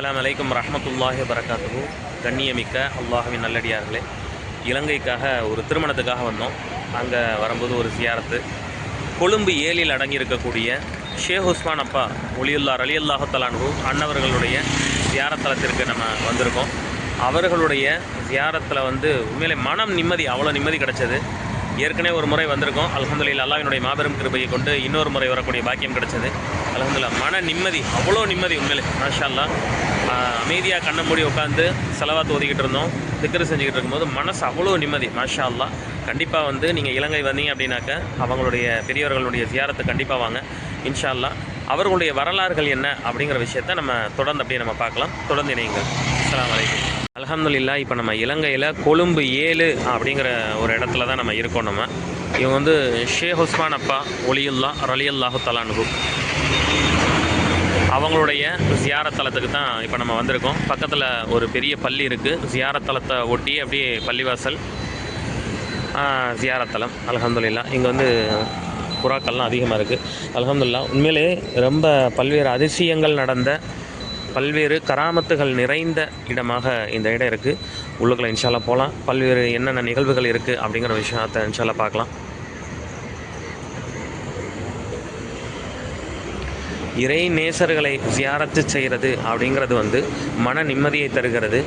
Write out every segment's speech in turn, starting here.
அஸ்லாம் அலைக்கும் ரஹமத்துல்லாஹி வரகாத்துஹு கண்ணியமிக்க அல்லாஹுவின் நல்லடியார்களே இலங்கைக்காக ஒரு திருமணத்துக்காக வந்தோம். அங்கே வரும்போது ஒரு சியாரத்து. கொழும்பு ஏழில் அடங்கியிருக்கக்கூடிய ஷேக் உஸ்மான் அப்பா ஒலியுல்லார் அலி அல்லாஹு அன்னவர்களுடைய சியாரத்தலத்திற்கு நம்ம வந்திருக்கோம். அவர்களுடைய சியாரத்தில் வந்து உண்மையிலே மனம் நிம்மதி அவ்வளோ நிம்மதி கிடைச்சது. ஏற்கனவே ஒரு முறை வந்திருக்கோம். அல்ஹம்துலில்லாஹ் அல்லாவினுடைய மாபெரும் கிருபையை கொண்டு இன்னொரு முறை வரக்கூடிய பாக்கியம் கிடைச்சது. அல்ஹம்துலில்லாஹ் மன நிம்மதி அவ்வளோ நிம்மதி உண்மையிலே மாஷால்லா அமைதியாக கண்ணை மூடி உட்காந்து செலவாத்து தோதிக்கிட்டு இருந்தோம் திக்கரு செஞ்சுக்கிட்டு இருக்கும்போது மனசு அவ்வளோ நிம்மதி மாஷா அல்லா கண்டிப்பாக வந்து நீங்கள் இலங்கை வந்தீங்க அப்படின்னாக்க அவங்களுடைய பெரியவர்களுடைய ஜியாரத்தை கண்டிப்பாக வாங்க இன்ஷா அல்லாஹ் அவர்களுடைய வரலாறுகள் என்ன அப்படிங்கிற விஷயத்த நம்ம தொடர்ந்து அப்படியே நம்ம பார்க்கலாம். தொடர்ந்து இணையுங்கள். அஸ்ஸலாமு வலைக்கம் அல்ஹம்துலில்லா இப்போ நம்ம இலங்கையில் கொழும்பு ஏழு அப்படிங்கிற ஒரு இடத்துல தான் நம்ம இருக்கோம் நம்ம. இவங்க வந்து ஷேக் உஸ்மான் அப்பா ஒலியுல்லா ரலியுல்லாஹு தலானுகு அவங்களுடைய ஜியாரத்தலத்துக்கு தான் இப்போ நம்ம வந்திருக்கோம். பக்கத்தில் ஒரு பெரிய பள்ளி இருக்குது ஜியாரத்தலத்தை ஒட்டி அப்படியே பள்ளிவாசல் ஜியாரத்தலம். அல்ஹம்துலில்லா இங்கே வந்து புறாக்கள்லாம் அதிகமாக இருக்குது அலகம்துல்லா உண்மையிலே ரொம்ப பல்வேறு அதிசயங்கள் நடந்த பல்வேறு கராமத்துகள் நிறைந்த இடமாக இந்த இடம் இருக்குது உள்ளுக்குள்ளே இன்ஷால்லா போகலாம் பல்வேறு என்னென்ன நிகழ்வுகள் இருக்குது அப்படிங்கிற விஷயத்தை இன்ஷால்லா பார்க்கலாம். இறை நேசர்களை ஜியாரத்து செய்கிறது அப்படிங்கிறது வந்து மன நிம்மதியை தருகிறது.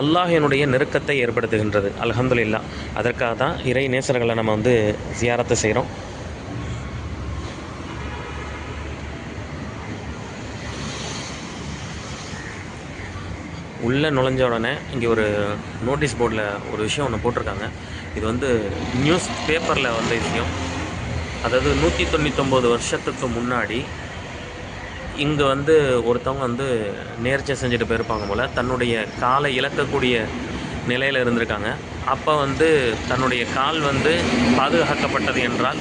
அல்லாஹினுடைய நெருக்கத்தை ஏற்படுத்துகின்றது. அல்ஹம்துலில்லா அதற்காக தான் இறை நேசர்களை நம்ம வந்து ஜியாரத்து செய்கிறோம் உள்ளே நுழைஞ்ச உடனே இங்கே ஒரு நோட்டீஸ் போர்டில் ஒரு விஷயம் ஒன்று போட்டிருக்காங்க. இது வந்து நியூஸ் பேப்பரில் வந்த விஷயம். அதாவது நூற்றி தொண்ணூத்தொம்பது வருஷத்துக்கு முன்னாடி இங்கே வந்து ஒருத்தவங்க வந்து நேர்ச்சி செஞ்சுட்டு போயிருப்பாங்க போல். தன்னுடைய காலை இழக்கக்கூடிய நிலையில் இருந்திருக்காங்க. அப்போ வந்து தன்னுடைய கால் வந்து பாதுகாக்கப்பட்டது என்றால்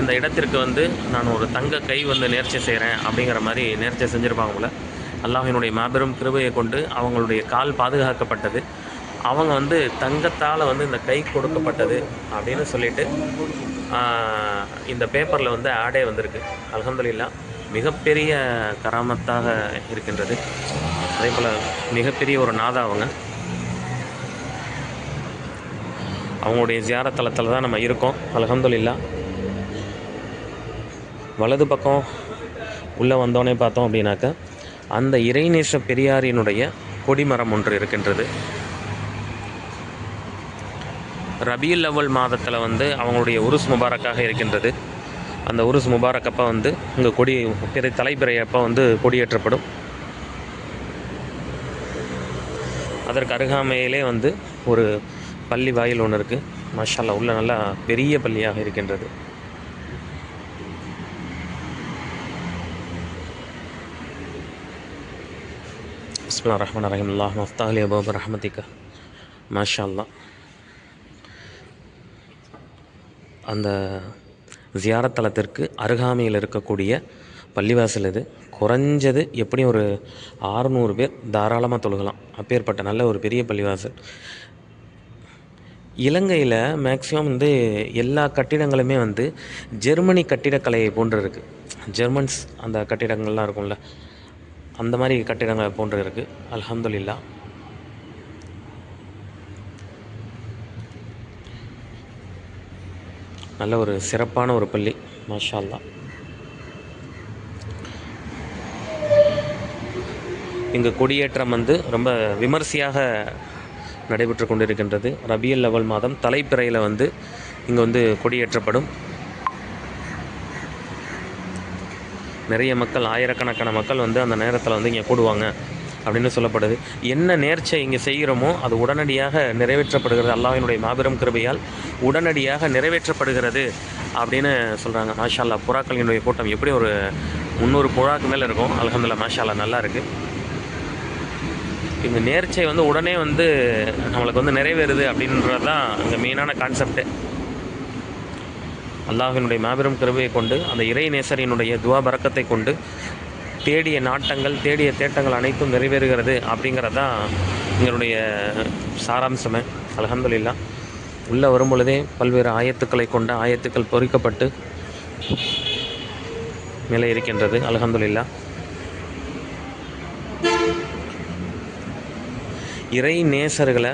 இந்த இடத்திற்கு வந்து நான் ஒரு தங்க கை வந்து நேர்ச்சி செய்கிறேன் அப்படிங்கிற மாதிரி நேர்ச்சி செஞ்சுருப்பாங்க போல். அல்லாஹினுடைய மாபெரும் கிருபையை கொண்டு அவங்களுடைய கால் பாதுகாக்கப்பட்டது. அவங்க வந்து தங்கத்தால் வந்து இந்த கை கொடுக்கப்பட்டது அப்படின்னு சொல்லிட்டு இந்த பேப்பரில் வந்து ஆடே வந்திருக்கு. அலகம்துல்லா மிகப்பெரிய கராமத்தாக இருக்கின்றது. அதே போல் மிகப்பெரிய ஒரு நாதா அவங்க. அவங்களுடைய ஜியாரத்தலத்தில் தான் நம்ம இருக்கோம். அலகம்துல்லா வலது பக்கம் உள்ளே வந்தோடனே பார்த்தோம் அப்படின்னாக்க அந்த இறைநேச பெரியாரினுடைய கொடிமரம் ஒன்று இருக்கின்றது. ரபியுல் லெவல் மாதத்தில் வந்து அவங்களுடைய உருஸ் முபாரக்காக இருக்கின்றது. அந்த உருஸ் முபாரக் அப்போ வந்து இங்கே கொடி பிறை தலைப்பிறை அப்போ வந்து கொடியேற்றப்படும். அதற்கு அருகாமையிலே வந்து ஒரு பள்ளி வாயில் ஒன்று இருக்குது மஷாலா உள்ள நல்லா பெரிய பள்ளியாக இருக்கின்றது. பிஸ்மில்லா ரஹ்மான் ரஹீம் அல்லாஹ் மஃப்தாலி அபாப் ரஹமதிக்கா மாஷா அல்லா அந்த ஜியாரத்தலத்திற்கு அருகாமையில் இருக்கக்கூடிய பள்ளிவாசல் இது குறைஞ்சது எப்படியும் ஒரு ஆறுநூறு பேர் தாராளமாக தொழுகலாம். அப்பேற்பட்ட நல்ல ஒரு பெரிய பள்ளிவாசல். இலங்கையில் மேக்ஸிமம் வந்து எல்லா கட்டிடங்களுமே வந்து ஜெர்மனி கட்டிடக்கலையை போன்று இருக்குது ஜெர்மன்ஸ் அந்த கட்டிடங்கள்லாம் இருக்கும்ல. அந்த மாதிரி கட்டிடங்கள் போன்று இருக்குது அலமதுல்லா நல்ல ஒரு சிறப்பான ஒரு பள்ளி. மாஷா இங்கே கொடியேற்றம் வந்து ரொம்ப விமர்சையாக நடைபெற்று கொண்டிருக்கின்றது. ரபியல் லெவல் மாதம் தலைப்பிறையில் வந்து இங்கே வந்து கொடியேற்றப்படும். நிறைய மக்கள் ஆயிரக்கணக்கான மக்கள் வந்து அந்த நேரத்தில் வந்து இங்கே கூடுவாங்க அப்படின்னு சொல்லப்படுது. என்ன நேர்ச்சை இங்கே செய்கிறோமோ அது உடனடியாக நிறைவேற்றப்படுகிறது. அல்லாவினுடைய மாபெரும் கிருபையால் உடனடியாக நிறைவேற்றப்படுகிறது அப்படின்னு சொல்கிறாங்க மாஷா புறாக்களினுடைய கூட்டம் எப்படி ஒரு முந்நூறு புறாக்கு மேலே இருக்கும்? அல்ஹம்துலில்லாஹ் மாஷாலா நல்லா இருக்குது இந்த நேர்ச்சை வந்து உடனே வந்து நம்மளுக்கு வந்து நிறைவேறுது அப்படின்றது தான் அங்கே மெயினான கான்செப்ட்டு அல்லாஹினுடைய மாபெரும் கிருபையை கொண்டு அந்த இறை நேசரினுடைய துவா பறக்கத்தை கொண்டு தேடிய நாட்டங்கள் தேடிய தேட்டங்கள் அனைத்தும் நிறைவேறுகிறது அப்படிங்கிறது தான் எங்களுடைய சாராம்சமே. அல்ஹம்துலில்லா. உள்ளே வரும்பொழுதே பல்வேறு ஆயத்துக்களை கொண்ட ஆயத்துக்கள் பொறிக்கப்பட்டு மேலே இருக்கின்றது. அலகந்துல்லா இறை நேசர்களை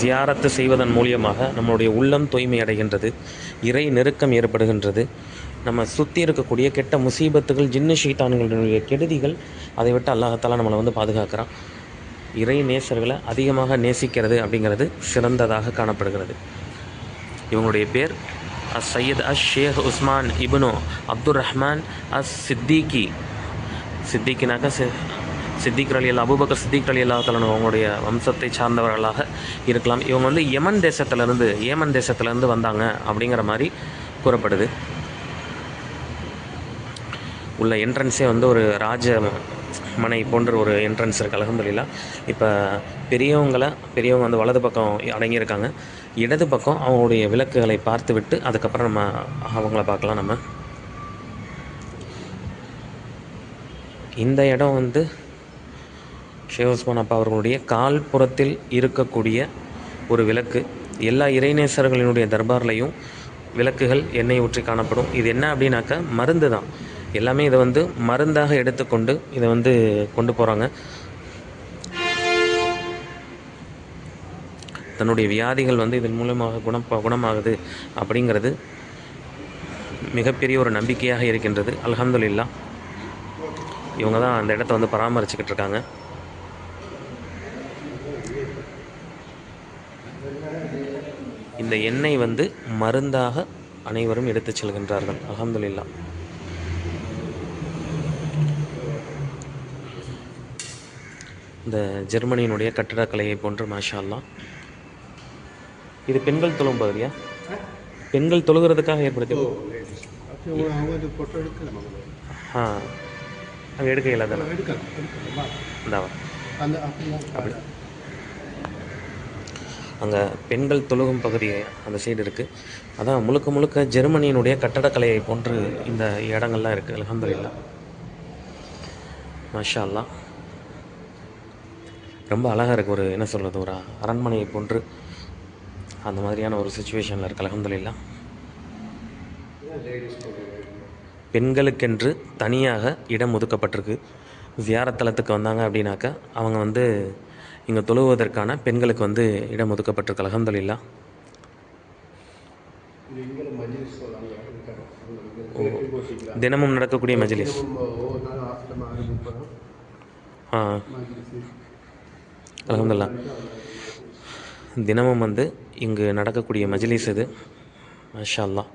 ஜியாரத்து செய்வதன் மூலியமாக நம்மளுடைய உள்ளம் தூய்மை அடைகின்றது இறை நெருக்கம் ஏற்படுகின்றது. நம்ம சுற்றி இருக்கக்கூடிய கெட்ட முசீபத்துகள் ஜின்னு ஷீட்டான்களுடைய கெடுதிகள் அதை விட்டு அல்லாஹத்தாலா நம்மளை வந்து பாதுகாக்கிறான். இறை நேசர்களை அதிகமாக நேசிக்கிறது அப்படிங்கிறது சிறந்ததாக காணப்படுகிறது. இவங்களுடைய பேர் அஸ் Sayyid as Sheikh Usman ibn Abdul Rahman as Siddiqui. சித்திகினாக்கா சித்திக் அலி அல்லா அபுபக்கர் சித்திக் அலி அல்லா தலன் அவங்களுடைய வம்சத்தை சார்ந்தவர்களாக இருக்கலாம். இவங்க வந்து யமன் தேசத்திலேருந்து ஏமன் தேசத்திலேருந்து வந்தாங்க அப்படிங்கிற மாதிரி கூறப்படுது. உள்ள என்ட்ரன்ஸே வந்து ஒரு ராஜ மனை போன்ற ஒரு என்ட்ரன்ஸ் இருக்குது அலகம்துல்லா இப்போ பெரியவங்களை பெரியவங்க வந்து வலது பக்கம் அடங்கியிருக்காங்க. இடது பக்கம் அவங்களுடைய விளக்குகளை பார்த்து விட்டு அதுக்கப்புறம் நம்ம அவங்கள பார்க்கலாம் நம்ம. இந்த இடம் வந்து ஷே உஸ்மான் அப்பா அவர்களுடைய கால்புறத்தில் இருக்கக்கூடிய ஒரு விளக்கு. எல்லா இறைநேசர்களினுடைய தர்பார்லையும் விளக்குகள் எண்ணெய் ஊற்றி காணப்படும். இது என்ன அப்படின்னாக்கா மருந்து தான். எல்லாமே இதை வந்து மருந்தாக எடுத்துக்கொண்டு இதை வந்து கொண்டு போகிறாங்க தன்னுடைய வியாதிகள் வந்து இதன் மூலமாக குணம் குணமாகுது அப்படிங்கிறது மிகப்பெரிய ஒரு நம்பிக்கையாக இருக்கின்றது. அல்ஹம்துலில்லா. இவங்க தான் அந்த இடத்த வந்து பராமரிச்சுக்கிட்டு இருக்காங்க. இந்த எண்ணெய் வந்து மருந்தாக அனைவரும் எடுத்துச் செல்கின்றார்கள். அல்ஹம்துலில்லா. இந்த ஜெர்மனியினுடைய கட்டிடக்கலையை போன்று மாஷா அல்லாஹ் இது பெண்கள் தொழும் பகுதியா? பெண்கள் தொழுகிறதுக்காக ஏற்படுத்தி ஆ அங்கே எடுக்க இல்லாத இந்தாவா அந்த அங்கே பெண்கள் தொழுகும் பகுதி அந்த சைடு இருக்குது அதான் முழுக்க முழுக்க ஜெர்மனியினுடைய கட்டடக்கலையை போன்று இந்த இடங்கள்லாம் இருக்குது அல்ஹம்துலில்லா. மாஷா அல்லா ரொம்ப அழகாக இருக்குது ஒரு என்ன சொல்கிறது ஒரு அரண்மனையை போன்று அந்த மாதிரியான ஒரு சுச்சுவேஷனில் இருக்குது அல்ஹம்துலில்லா. பெண்களுக்கென்று தனியாக இடம் ஒதுக்கப்பட்டிருக்கு. ஜியாரத்தலத்துக்கு வந்தாங்க அப்படின்னாக்கா அவங்க வந்து இங்கே தொழுவதற்கான பெண்களுக்கு வந்து இடம் ஒதுக்கப்பட்டிருக்கு போட்டிக்கலாம் தினமும் நடக்கக்கூடிய மஜ்லிஸ். ஆ. தினமும் வந்து இங்கு நடக்கக்கூடிய மஜ்லிஸ் இது. மாஷா அல்லாஹ்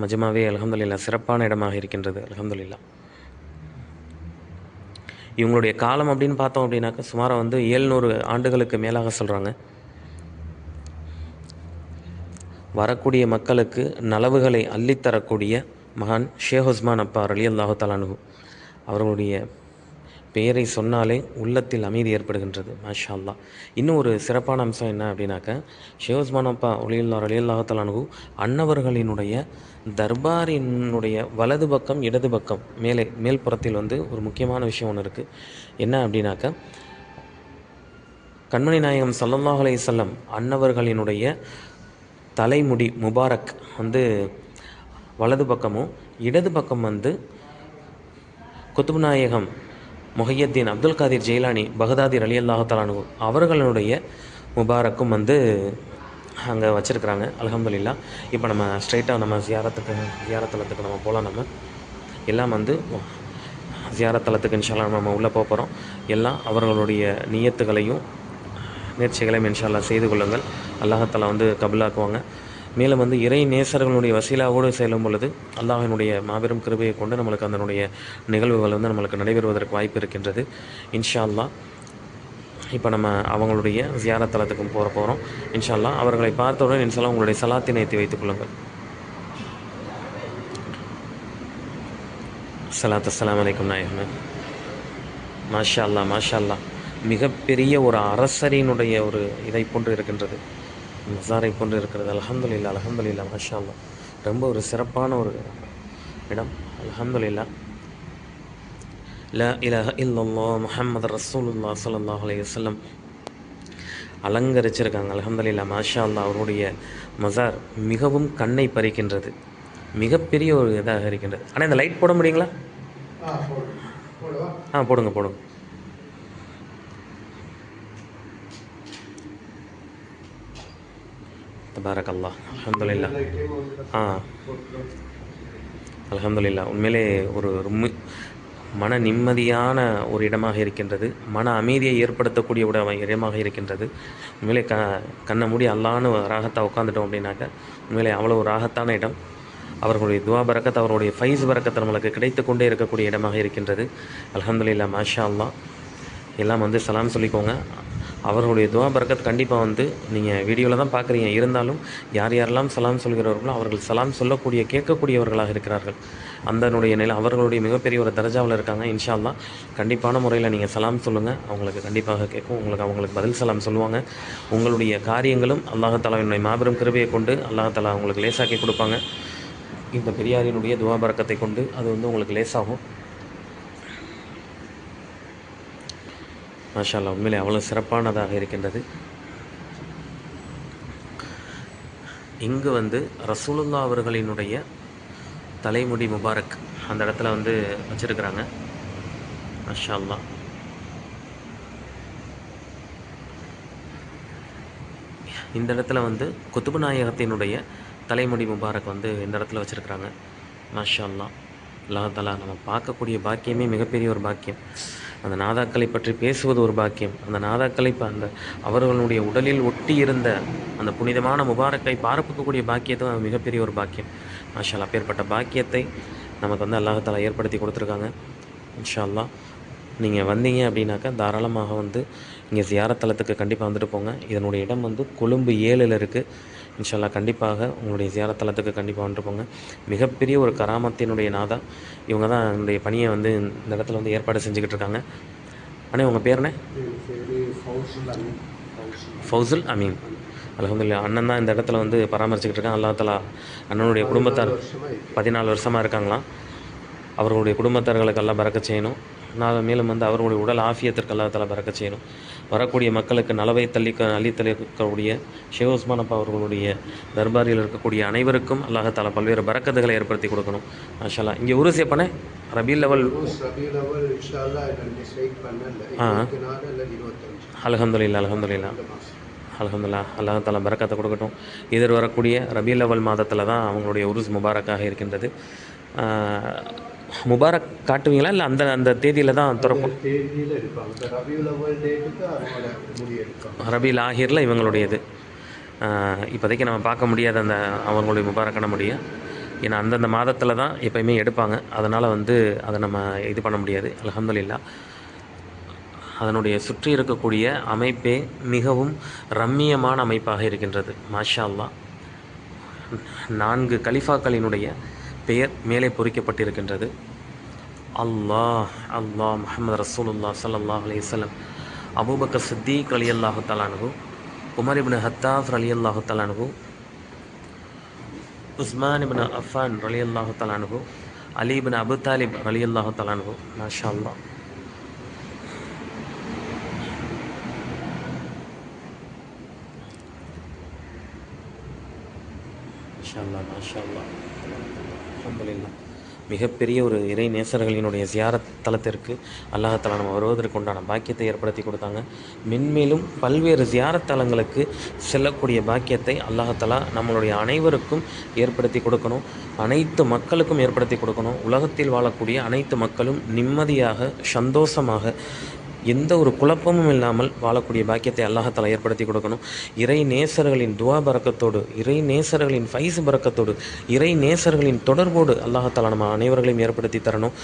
மஜ்மாவே அல்ஹம்துலில்லா சிறப்பான இடமாக இருக்கின்றது அல்ஹம்துலில்லா. இவங்களுடைய காலம் அப்படின்னு பார்த்தோம் அப்படின்னாக்கா சுமாராக வந்து ஏழ்நூறு ஆண்டுகளுக்கு மேலாக சொல்கிறாங்க வரக்கூடிய மக்களுக்கு நலவுகளை அள்ளித்தரக்கூடிய மகான் ஷேக் உஸ்மான் அப்பா அலி அல்லாஹு தலானு அவர்களுடைய பெயரை சொன்னாலே உள்ளத்தில் அமைதி ஏற்படுகின்றது. மாஷா அல்லா இன்னும் ஒரு சிறப்பான அம்சம் என்ன அப்படின்னாக்க ஷேக் உஸ்மான் அப்பா ஒளியுல்லா அன்னவர்களினுடைய தர்பாரினுடைய வலது பக்கம் இடது பக்கம் மேலே மேல் புறத்தில் வந்து ஒரு முக்கியமான விஷயம் ஒன்று இருக்குது என்ன அப்படின்னாக்க கண்மணி நாயகம் சல்லல்லாஹ் அலைஹி அன்னவர்களினுடைய தலைமுடி முபாரக் வந்து வலது பக்கமும் இடது பக்கம் வந்து குத்துப் நாயகம் முஹையத்தீன் அப்துல் காதிர் ஜெயிலானி பகதாதி அலி அல்லாஹாலு அவர்களுடைய முபாரக்கும் வந்து அங்கே வச்சுருக்குறாங்க அலகம்துல்லா இப்போ நம்ம ஸ்ட்ரைட்டாக நம்ம ஜியாரத்துக்கு ஜியாரத்தலத்துக்கு நம்ம போகலாம் நம்ம. எல்லாம் வந்து ஜியாரத்தலத்துக்கு இன்ஷால்லா நம்ம உள்ளே போக போகிறோம் எல்லாம் அவர்களுடைய நியத்துகளையும் நேர்ச்சிகளையும் இன்ஷால்லா செய்து கொள்ளுங்கள். அல்லாஹத்தலா வந்து கபிலாக்குவாங்க. மேலும் வந்து இறை நேசர்களுடைய வசீலாவோடு செல்லும் பொழுது அல்லாஹினுடைய மாபெரும் கிருபையை கொண்டு நம்மளுக்கு அதனுடைய நிகழ்வுகள் வந்து நம்மளுக்கு நடைபெறுவதற்கு வாய்ப்பு இருக்கின்றது. இன்ஷா அல்லாஹ் இப்போ நம்ம அவங்களுடைய ஜியாரத்தலத்துக்கு போகிற போகிறோம் இன்ஷா அல்லாஹ் அவர்களை பார்த்தவுடன் இன்ஷால்லா உங்களுடைய சலாத்தினை ஏற்றி வைத்துக் கொள்ளுங்கள். சலாத் அஸ்லாம் அலைக்கும் நாயகமே மாஷா அல்லா மாஷா அல்லா மிகப்பெரிய ஒரு அரசரினுடைய ஒரு இதை போன்று இருக்கின்றது. மசாரை போன்று இருக்கிறது. அல்ஹம்துலில்லா அல்ஹம்துலில்லா மாஷா அல்லா ரொம்ப ஒரு சிறப்பான ஒரு இடம். அல்ஹம்துலில்லா லா இலாஹ இல்லல்லா முஹம்மது ரசூலுல்லா ஸல்லல்லாஹு அலைஹி வஸல்லம் அலங்கரிச்சிருக்காங்க. அல்ஹம்துலில்லா மாஷா அல்லா அவருடைய மசார் மிகவும் கண்ணை பறிக்கின்றது. மிகப்பெரிய ஒரு இதாக இருக்கின்றது. ஆனால் இந்த லைட் போட முடியுங்களா? ஆ போடுங்க போடுங்க. தபாரக் அலமதுல்லா ஆ. அலமதுல்லா உண்மையிலே ஒரு மன நிம்மதியான ஒரு இடமாக இருக்கின்றது. மன அமைதியை ஏற்படுத்தக்கூடிய ஒரு இடமாக இருக்கின்றது. உண்மையிலே க கண்ணை மூடி அல்லான்னு ராகத்தாக உட்காந்துட்டோம் அப்படின்னாக்க உண்மையிலே அவ்வளோ ராகத்தான இடம். அவர்களுடைய துவா பரக்கத் அவர்களுடைய ஃபைஸ் பறக்கத்தை நம்மளுக்கு கிடைத்து கொண்டே இருக்கக்கூடிய இடமாக இருக்கின்றது. அலமதுல்லா மாஷா அல்லா எல்லாம் வந்து சலாம் சொல்லிக்கோங்க. அவர்களுடைய துவா பரக்கத் கண்டிப்பாக வந்து நீங்கள் வீடியோவில் தான் பார்க்குறீங்க இருந்தாலும் யார் யாரெல்லாம் சலாம் சொல்கிறவர்களோ அவர்கள் சலாம் சொல்லக்கூடிய கேட்கக்கூடியவர்களாக இருக்கிறார்கள். அந்தனுடைய நிலை அவர்களுடைய மிகப்பெரிய ஒரு தரஜாவில் இருக்காங்க. இன்ஷா தான் கண்டிப்பான முறையில் நீங்கள் சலாம் சொல்லுங்கள் அவங்களுக்கு கண்டிப்பாக கேட்கும். உங்களுக்கு அவங்களுக்கு பதில் சலாம் சொல்லுவாங்க. உங்களுடைய காரியங்களும் அல்லாஹாலாவினுடைய மாபெரும் கிருபையை கொண்டு அல்லாஹாலா உங்களுக்கு லேசாக்கி கொடுப்பாங்க. இந்த பெரியாரினுடைய துவா பரக்கத்தை கொண்டு அது வந்து உங்களுக்கு லேசாகும். மாஷால்லா உண்மையிலே அவ்வளோ சிறப்பானதாக இருக்கின்றது. இங்கு வந்து ரசூலுல்லா அவர்களினுடைய தலைமுடி முபாரக் அந்த இடத்துல வந்து வச்சுருக்கிறாங்க. மாஷா இந்த இடத்துல வந்து குத்துபு நாயகத்தினுடைய தலைமுடி முபாரக் வந்து இந்த இடத்துல வச்சுருக்கிறாங்க. மாஷா அல்லா தலா நம்ம பார்க்கக்கூடிய பாக்கியமே மிகப்பெரிய ஒரு பாக்கியம். அந்த நாதாக்களை பற்றி பேசுவது ஒரு பாக்கியம். அந்த நாதாக்களை அந்த அவர்களுடைய உடலில் ஒட்டி இருந்த அந்த புனிதமான முபாரக்கை பார்க்கக்கூடிய பாக்கியத்தை மிகப்பெரிய ஒரு பாக்கியம். மாஷால் அப்பேற்பட்ட பாக்கியத்தை நமக்கு வந்து அல்லாஹத்தால் ஏற்படுத்தி கொடுத்துருக்காங்க. இன்ஷா அல்லாஹ் நீங்கள் வந்தீங்க அப்படின்னாக்கா தாராளமாக வந்து இங்கே ஜியாரத்தலத்துக்கு கண்டிப்பாக வந்துட்டு போங்க. இதனுடைய இடம் வந்து கொழும்பு ஏழில் இருக்குது இன்ஷால்லா கண்டிப்பாக உங்களுடைய ஜியாரத்தலத்துக்கு கண்டிப்பாக வந்துட்டு போங்க. மிகப்பெரிய ஒரு கராமத்தினுடைய நாதா. இவங்க தான் என்னுடைய பணியை வந்து இந்த இடத்துல வந்து ஏற்பாடு செஞ்சுக்கிட்டு இருக்காங்க. அண்ணே உங்கள் பேர் என்ன? ஃபவுசுல் அமீன். ஃபவுசுல் அண்ணன் தான் இந்த இடத்துல வந்து பராமரிச்சுக்கிட்டு இருக்காங்க அல்லா தலா அண்ணனுடைய குடும்பத்தார் பதினாலு வருஷமாக இருக்காங்களாம். அவர்களுடைய குடும்பத்தார்களுக்கு எல்லாம் பறக்க செய்யணும். நான் மேலும் வந்து அவர்களுடைய உடல் ஆஃபியத்திற்கு அல்லா தலா பறக்க செய்யணும். வரக்கூடிய மக்களுக்கு நலவை தள்ளிக்க அள்ளி தள்ளிக்கக்கூடிய ஷேவ் உஸ்மான் அப்பா அவர்களுடைய தர்பாரில் இருக்கக்கூடிய அனைவருக்கும் அல்லாஹ் தலா பல்வேறு பறக்கத்துகளை ஏற்படுத்தி கொடுக்கணும். மாஷால்லா இங்கே உருஸ் எப்பனே ரபி லெவல். ஆ. இந்த மாதம் அல்ஹம்துலில்லா அல்லாஹ் தாலா பரக்கத்தை கொடுக்கட்டும். எதிர் வரக்கூடிய ரபி லெவல் மாதத்தில் தான் அவங்களுடைய உருஸ் முபாரக்காக இருக்கின்றது. முபாரக் காட்டுவீங்களா? இல்லை அந்த அந்த தேதியில் தான் திறக்கும்? ரபியுல் ஆஹிரில் இவங்களுடையது. இப்போதைக்கு நம்ம பார்க்க முடியாத அந்த அவங்களுடைய முபாரக்கான முடியும் ஏன்னா அந்தந்த மாதத்தில் தான் எப்பயுமே எடுப்பாங்க. அதனால் வந்து அதை நம்ம இது பண்ண முடியாது. அல்ஹம்துலில்லா. அதனுடைய சுற்றி இருக்கக்கூடிய அமைப்பே மிகவும் ரம்மியமான அமைப்பாக இருக்கின்றது. மாஷா அல்லாஹ் நான்கு கலிஃபாக்களினுடைய பெயர் மேலே பொறிக்கப்பட்டிருக்கின்றது. அல்லாஹ் அல்லாஹ் முஹம்மது ரசூலுல்லா சல்லாஹ் அலையம் அபூபக்கர் சித்தீக் அலி அல்லாஹு தலானு உமர் இபின் ஹத்தாஃப் அலி அல்லாஹு தலானு உஸ்மான் இபின் அஃபான் அலி அல்லாஹு தலானு அலி இபின் அபு தாலிப் அலி அல்லாஹு தலானு மாஷா அல்லாஹ் மாஷா அல்லாஹ் மாஷா அல்லாஹ் மிகப்பெரிய ஒரு இறை நேசர்களினுடைய ஜியாரத் தலத்திற்கு அல்லாஹாலா நம்ம வருவதற்கு உண்டான பாக்கியத்தை ஏற்படுத்தி கொடுத்தாங்க. மென்மேலும் பல்வேறு ஜியாரத் தலங்களுக்கு செல்லக்கூடிய பாக்கியத்தை அல்லாஹாலா நம்மளுடைய அனைவருக்கும் ஏற்படுத்தி கொடுக்கணும். அனைத்து மக்களுக்கும் ஏற்படுத்தி கொடுக்கணும். உலகத்தில் வாழக்கூடிய அனைத்து மக்களும் நிம்மதியாக சந்தோஷமாக எந்த ஒரு குழப்பமும் இல்லாமல் வாழக்கூடிய பாக்கியத்தை அல்லாஹத்தால் ஏற்படுத்தி கொடுக்கணும். இறை நேசர்களின் துவா பறக்கத்தோடு இறை நேசர்களின் ஃபைஸ் பறக்கத்தோடு இறை நேசர்களின் தொடர்போடு அல்லாஹாலா நம்ம அனைவர்களையும் ஏற்படுத்தி தரணும்.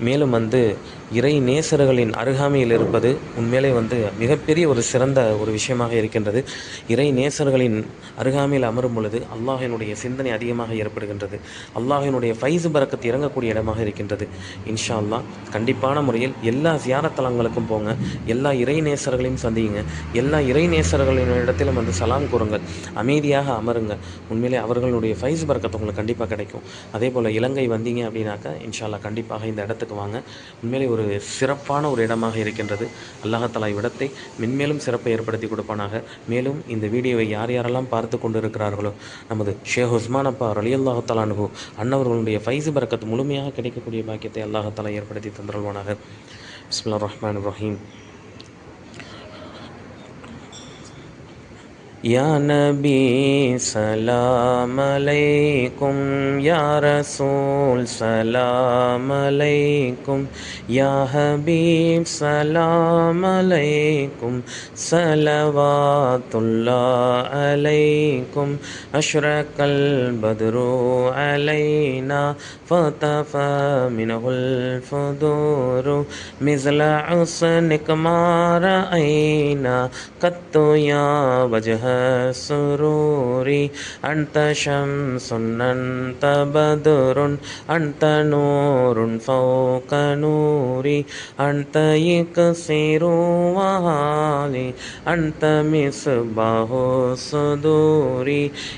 மேலும் வந்து இறை நேசர்களின் அருகாமையில் இருப்பது உண்மையிலே வந்து மிகப்பெரிய ஒரு சிறந்த ஒரு விஷயமாக இருக்கின்றது. இறை நேசர்களின் அருகாமையில் அமரும் பொழுது அல்லாஹினுடைய சிந்தனை அதிகமாக ஏற்படுகின்றது. அல்லாஹினுடைய ஃபைஸ் பறக்கத்து இறங்கக்கூடிய இடமாக இருக்கின்றது. இன்ஷா அல்லா கண்டிப்பான முறையில் எல்லா சியாரத்தலங்களுக்கும் போங்க. எல்லா இறை நேசர்களையும் சந்தியுங்க. எல்லா இறை நேசர்களின் இடத்திலும் வந்து சலாம் கூறுங்கள். அமைதியாக அமருங்க. உண்மையிலே அவர்களுடைய ஃபைஸ் பறக்கத்து உங்களுக்கு கண்டிப்பாக கிடைக்கும். அதே போல் இலங்கை வந்தீங்க அப்படின்னாக்கா இன்ஷா கண்டிப்பாக இந்த இடத்துக்கு வாங்க உண்மையிலே ஒரு சிறப்பான ஒரு இடமாக இருக்கின்றது. அல்லாஹாலா இவ்விடத்தை மென்மேலும் சிறப்பை ஏற்படுத்தி கொடுப்பானாக. மேலும் இந்த வீடியோவை யார் யாரெல்லாம் பார்த்து கொண்டு இருக்கிறார்களோ நமது ஷேக் உஸ்மான் அப்பா அலி அல்லாஹாலானு அன்னவர்களுடைய ஃபைஸ் பறக்கத்து முழுமையாக கிடைக்கக்கூடிய பாக்கியத்தை அல்லாஹாலா ஏற்படுத்தி தந்திருவானாக பிஸ்மில்லா ரஹ்மான் ரஹீம். یا نبی سلام علیکم، یا رسول سلام علیکم، یا حبیب سلام علیکم، صلوات اللہ علیکم، اشرق البدر علینا فتف منہ الفدور مزل عسنک مارا عینا قطو یا وجہ السرور أنت شمس أنت بدر أنت نور فوق نوري أنت يكسر وهالي أنت مصباح الصدور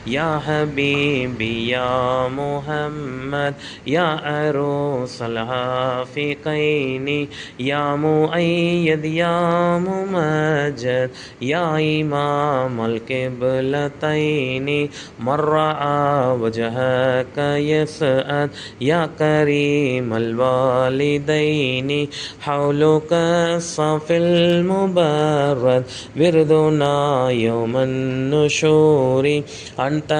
يا حبيبي يا محمد يا عروس الحافقين يا مؤيد يا ممجد يا إمام القبلتين من رأى وجهك يسأل يا كريم الوالدين حولك الصف المبرد وردنا يوم النشور أنت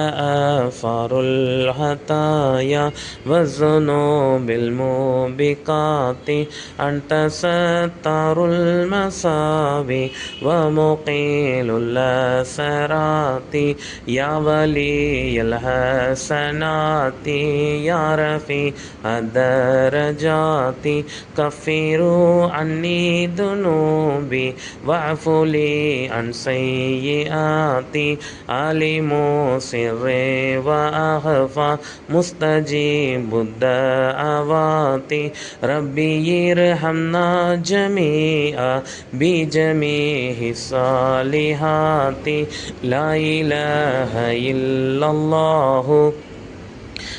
أفار الحطايا والذنوب الموبقات أنت ستار المصابي ومقيل زہراتی یا ولی الحسناتی یا رفی ادر جاتی کفیرو انی دنوبی وعفلی ان سیئاتی عالم سر و اخفا مستجیب الدعواتی ربی ارحمنا جمیعا بی جمیع صالحاتی لا إله إلا الله.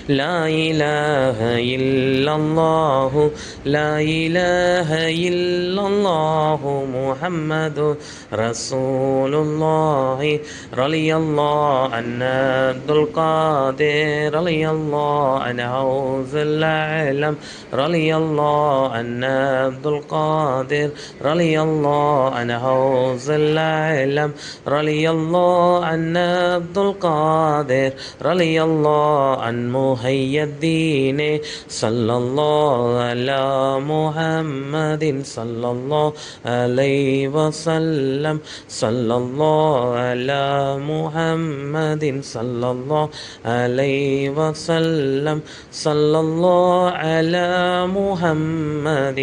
لا إله إلا الله. لا إله إلا الله محمد رسول الله رضي الله عن عبد القادر. رضي الله عن حوز العلم رضي الله عن عبد القادر. رضي الله عن حوز العلم رضي الله عن عبد القادر. رضي الله عن محي الدين صلى الله على محمد صلى الله عليه وسلم صلى الله على محمد صلى الله عليه وسلم صلى الله على محمد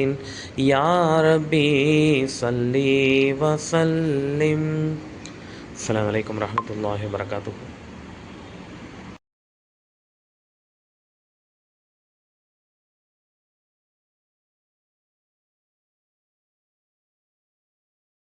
يا ربي صلي وسلم السلام عليكم ورحمة الله وبركاته